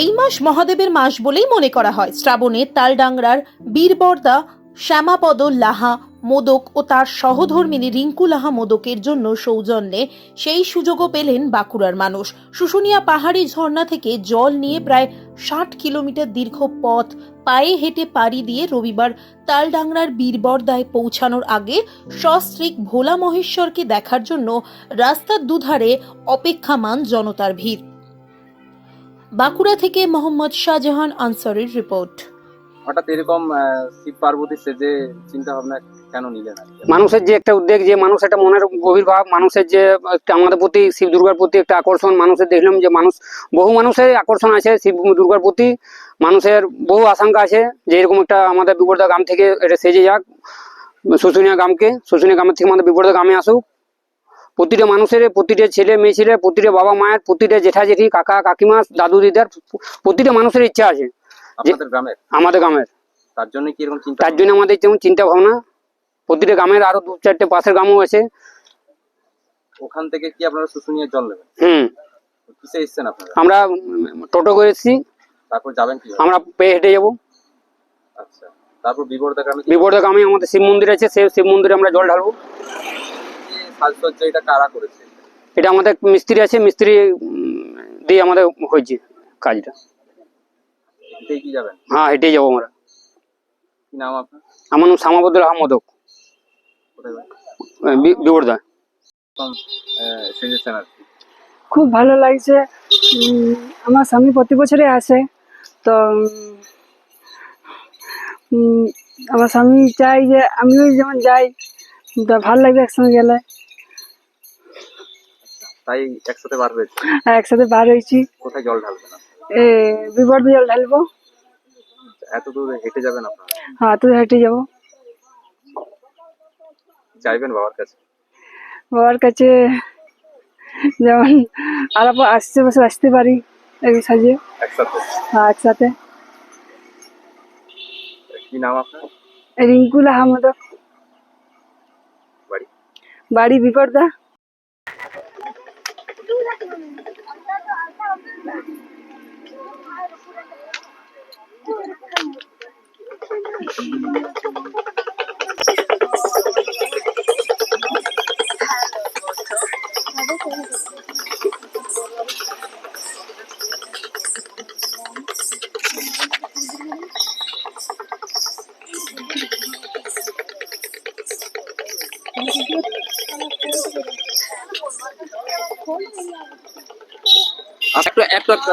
এই মাস মহাদেবের মাস বলেই মনে করা হয়। শ্রাবণে তালডাংরার বীরবর্দা, শ্যামাপদ লাহা মোদক ও তার সহধর্মিনী রিঙ্কু লাহা মোদকের জন্য সৌজন্যে সেই সুযোগও পেলেন বাঁকুড়ার মানুষ। শুশুনিয়া পাহাড়ি ঝর্ণা থেকে জল নিয়ে প্রায় ষাট কিলোমিটার দীর্ঘ পথ পায়ে হেঁটে পাড়ি দিয়ে রবিবার তালডাংরার বীরবর্দায় পৌঁছানোর আগে সস্ত্রীক ভোলা মহেশ্বরকে দেখার জন্য রাস্তার দুধারে অপেক্ষামান জনতার ভিড়। বাঁকুড়া থেকে মোহাম্মদ শাহজাহান আনসারির রিপোর্ট। হঠাৎ এরকম শিব পার্বতী সেজে চিন্তা ভাবনা কেন নিলেন মানুষের যে একটা উদ্বেগ যে মানুষ একটা মনের গভীর ভাব মানুষের যে একটা আমাদের প্রতি শিব দুর্গার প্রতি একটা আকর্ষণ মানুষের দেখলাম যে মানুষ বহু মানুষের আকর্ষণ আছে শিব দুর্গার প্রতি। মানুষের বহু আশঙ্কা আছে যে এরকম একটা আমাদের বিপর্দা গ্রাম থেকে এটা সেজে যাক শুশুনিয়া গ্রামকে শুশুনিয়া গ্রামের থেকে আমাদের বিপর্দা গ্রামে আসুক। প্রতিটা মানুষের প্রতিটা ছেলে মেয়ে ছেলে প্রতিটা বাবা মায়ের প্রতিটা জেঠা জেঠি কাকা কাকিমা দাদু দিদার প্রতিটা মানুষের ইচ্ছা আছে। আমাদের গ্রামের? তার জন্য কি এরকম তার জন্য আমাদের যেমন চিন্তা ভাবনা প্রতিটা গ্রামের আরও দু চারটে পাশের গ্রামও আছে। ওখান থেকে কি আপনারা শুশুনিয়ে জল নেবেন? হুম। কিসে এসছেন আপনারা? আমরা টোটো করে এসেছি। তারপর যাবেন কি আমরা পেয়ে হেঁটে যাব। আচ্ছা। তারপর বিবর্দা গ্রামে বিপর্দা গ্রামে আমাদের শিব মন্দির আছে সেই শিব মন্দিরে আমরা জল ঢালবো। সাজসজ্জা এটা কারা করেছে? এটা আমাদের মিস্ত্রি আছে মিস্ত্রি দিয়ে আমাদের হয়েছে কাজটা। এটাই কি যাবেন? হ্যাঁ হেঁটে যাব আমরা। কি নাম আপনার? আমার নাম শ্যামাবদুল আহমদক আহ, সেজেছেন আর খুব ভালো লাগছে। উম, আমার স্বামী প্রতি বছরে আসে। তো আমার স্বামী চাই যে আমিও যেমন যাই ভালো লাগবে একসঙ্গে গেলে। তাই একসাথে বার হয়েছে। আর একসাথে বার হয়েছি। কোথায় জল ঢালবেন আপনারা? এ বিবর্ধ জল ঢালবো। এত দূর হেঁটে যাবেন আপনারা? হ্যাঁ তো হেঁটে যাব। চাইবেন বাবার কাছে? বাবার কাছে যেমন আর আসতে বসে আসতে পারি এই সাজে। একসাথে? হ্যাঁ একসাথে। কি নাম আপনার? রিঙ্কুল আহমদ। বাড়ি? বাড়ি বিপর্দা। একটু একটু একটু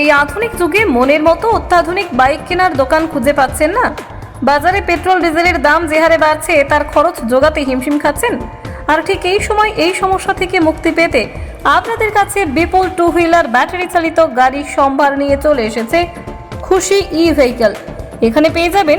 এই আধুনিক যুগে মনের মতো অত্যাধুনিক বাইক কেনার দোকান খুঁজে পাচ্ছেন না। বাজারে পেট্রোল, ডিজেলের দাম যে হারে বাড়ছে, তার খরচ যোগাতে হিমশিম খাচ্ছেন। আর ঠিক এই সময় এই সমস্যা থেকে মুক্তি পেতে আপনাদের কাছে বিপুল টু হুইলার ব্যাটারি চালিত গাড়ির সম্ভার নিয়ে চলে এসেছে খুশি ই ভেহিকল এখানে পেয়ে যাবেন